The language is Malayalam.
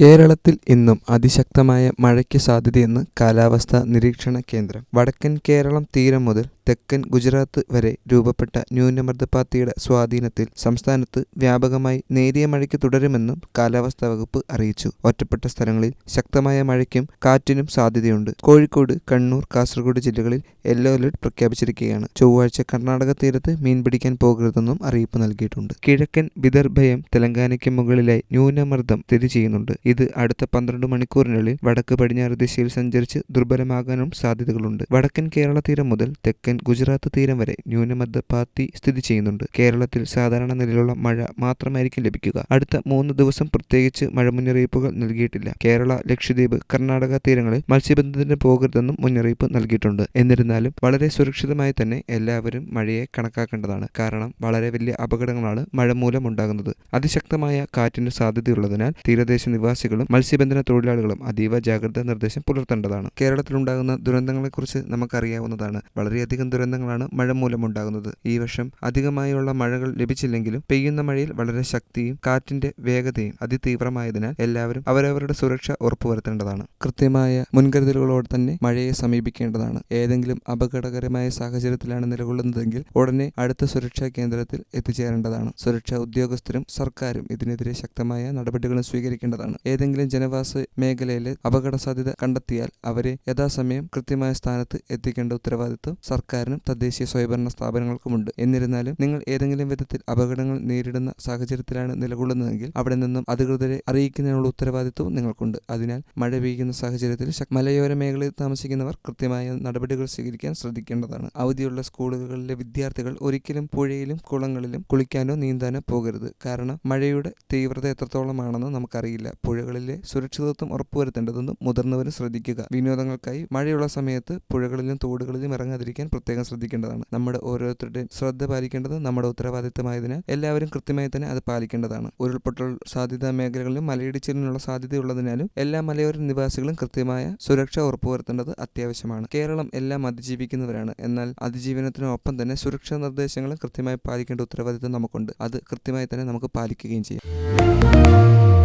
കേരളത്തിൽ ഇന്നും അതിശക്തമായ മഴയ്ക്ക് സാധ്യതയെന്ന് കാലാവസ്ഥാ നിരീക്ഷണ കേന്ദ്രം. വടക്കൻ കേരളം തീരം മുതൽ തെക്കൻ ഗുജറാത്ത് വരെ രൂപപ്പെട്ട ന്യൂനമർദ്ദപാത്തിയുടെ സ്വാധീനത്തിൽ സംസ്ഥാനത്ത് വ്യാപകമായി നേരിയ മഴയ്ക്ക് തുടരുമെന്നും കാലാവസ്ഥാ വകുപ്പ് അറിയിച്ചു. ഒറ്റപ്പെട്ട സ്ഥലങ്ങളിൽ ശക്തമായ മഴയ്ക്കും കാറ്റിനും സാധ്യതയുണ്ട്. കോഴിക്കോട് കണ്ണൂർ കാസർഗോഡ് ജില്ലകളിൽ യെല്ലോ അലർട്ട് പ്രഖ്യാപിച്ചിരിക്കുകയാണ്. ചൊവ്വാഴ്ച കർണാടക തീരത്ത് മീൻ പിടിക്കാൻ പോകരുതെന്നും അറിയിപ്പ് നൽകിയിട്ടുണ്ട്. കിഴക്കൻ വിദർഭയം തെലങ്കാനയ്ക്ക് മുകളിലായി ന്യൂനമർദ്ദം സ്ഥിതി ചെയ്യുന്നുണ്ട്. ഇത് അടുത്ത പന്ത്രണ്ട് മണിക്കൂറിനുള്ളിൽ വടക്ക് പടിഞ്ഞാറ് ദിശയിൽ സഞ്ചരിച്ച് ദുർബലമാകാനും സാധ്യതകളുണ്ട്. വടക്കൻ കേരള തീരം മുതൽ തെക്കൻ ഗുജറാത്ത് തീരം വരെ ന്യൂനമർദ്ദപാത്തി സ്ഥിതി ചെയ്യുന്നുണ്ട്. കേരളത്തിൽ സാധാരണ നിലയിലുള്ള മഴ മാത്രമായിരിക്കും ലഭിക്കുക. അടുത്ത മൂന്ന് ദിവസം പ്രത്യേകിച്ച് മഴ മുന്നറിയിപ്പുകൾ നൽകിയിട്ടില്ല. കേരള ലക്ഷദ്വീപ് കർണാടക തീരങ്ങളിൽ മത്സ്യബന്ധനത്തിന് പോകരുതെന്നും മുന്നറിയിപ്പ് നൽകിയിട്ടുണ്ട്. എന്നിരുന്നാലും വളരെ സുരക്ഷിതമായി തന്നെ എല്ലാവരും മഴയെ കണക്കാക്കേണ്ടതാണ്. കാരണം വളരെ വലിയ അപകടങ്ങളാണ് മഴ മൂലം ഉണ്ടാകുന്നത് അതിശക്തമായ കാറ്റിന് സാധ്യതയുള്ളതിനാൽ തീരദേശ നിവാസികളും മത്സ്യബന്ധന തൊഴിലാളികളും അതീവ ജാഗ്രതാ നിർദ്ദേശം പുലർത്തേണ്ടതാണ്. കേരളത്തിലുണ്ടാകുന്ന ദുരന്തങ്ങളെക്കുറിച്ച് നമുക്കറിയാവുന്നതാണ്. വളരെയധികം ദുരന്തങ്ങളാണ് മഴ മൂലമുണ്ടാകുന്നത്. ഈ വർഷം അധികമായുള്ള മഴകൾ ലഭിച്ചില്ലെങ്കിലും പെയ്യുന്ന മഴയിൽ വളരെ ശക്തിയും കാറ്റിന്റെ വേഗതയും അതിതീവ്രമായതിനാൽ എല്ലാവരും അവരവരുടെ സുരക്ഷ ഉറപ്പുവരുത്തേണ്ടതാണ്. കൃത്യമായ മുൻകരുതലുകളോട് തന്നെ മഴയെ സമീപിക്കേണ്ടതാണ്. ഏതെങ്കിലും അപകടകരമായ സാഹചര്യത്തിലാണ് നിലകൊള്ളുന്നതെങ്കിൽ ഉടനെ അടുത്ത സുരക്ഷാ കേന്ദ്രത്തിൽ എത്തിച്ചേരേണ്ടതാണ്. സുരക്ഷാ ഉദ്യോഗസ്ഥരും സർക്കാരും ഇതിനെതിരെ ശക്തമായ നടപടികളും സ്വീകരിക്കേണ്ടതാണ്. ഏതെങ്കിലും ജനവാസ മേഖലയിലെ അപകട സാധ്യത കണ്ടെത്തിയാൽ അവരെ യഥാസമയം കൃത്യമായ സ്ഥാനത്ത് എത്തിക്കേണ്ട ഉത്തരവാദിത്വം സർക്കാരിനും തദ്ദേശീയ സ്വയംഭരണ സ്ഥാപനങ്ങൾക്കുമുണ്ട്. എന്നിരുന്നാലും നിങ്ങൾ ഏതെങ്കിലും വിധത്തിൽ അപകടങ്ങൾ നേരിടുന്ന സാഹചര്യത്തിലാണ് നിലകൊള്ളുന്നതെങ്കിൽ അവിടെ നിന്നും അധികൃതരെ അറിയിക്കുന്നതിനുള്ള ഉത്തരവാദിത്വവും നിങ്ങൾക്കുണ്ട്. അതിനാൽ മഴ പെയ്യുന്ന സാഹചര്യത്തിൽ മലയോര മേഖലയിൽ താമസിക്കുന്നവർ കൃത്യമായ നടപടികൾ സ്വീകരിക്കാൻ ശ്രദ്ധിക്കേണ്ടതാണ്. അവധിയുള്ള സ്കൂളുകളിലെ വിദ്യാർത്ഥികൾ ഒരിക്കലും പുഴയിലും കുളങ്ങളിലും കുളിക്കാനോ നീന്താനോ പോകരുത്. കാരണം മഴയുടെ തീവ്രത എത്രത്തോളമാണെന്ന് നമുക്കറിയില്ല. പുഴകളിലെ സുരക്ഷിതത്വം ഉറപ്പുവരുത്തേണ്ടതെന്നും മുതിർന്നവരും ശ്രദ്ധിക്കുക. വിനോദങ്ങൾക്കായി മഴയുള്ള സമയത്ത് പുഴകളിലും തോടുകളിലും ഇറങ്ങാതിരിക്കാൻ പ്രത്യേകം ശ്രദ്ധിക്കേണ്ടതാണ്. നമ്മുടെ ഓരോരുത്തരുടെയും ശ്രദ്ധ പാലിക്കേണ്ടത് നമ്മുടെ ഉത്തരവാദിത്തമായതിനാൽ എല്ലാവരും കൃത്യമായി തന്നെ അത് പാലിക്കേണ്ടതാണ്. ഉരുൾപൊട്ടൽ സാധ്യതാ മേഖലകളിലും മലയിടിച്ചിലിനുള്ള സാധ്യതയുള്ളതിനാലും എല്ലാ മലയോര നിവാസികളും കൃത്യമായ സുരക്ഷ ഉറപ്പുവരുത്തേണ്ടത് അത്യാവശ്യമാണ്. കേരളം എല്ലാം അതിജീവിക്കുന്നവരാണ്. എന്നാൽ അതിജീവനത്തിനൊപ്പം തന്നെ സുരക്ഷാ നിർദ്ദേശങ്ങളും കൃത്യമായി പാലിക്കേണ്ട ഉത്തരവാദിത്തം നമുക്കുണ്ട്. അത് കൃത്യമായി തന്നെ നമുക്ക് പാലിക്കുകയും ചെയ്യാം.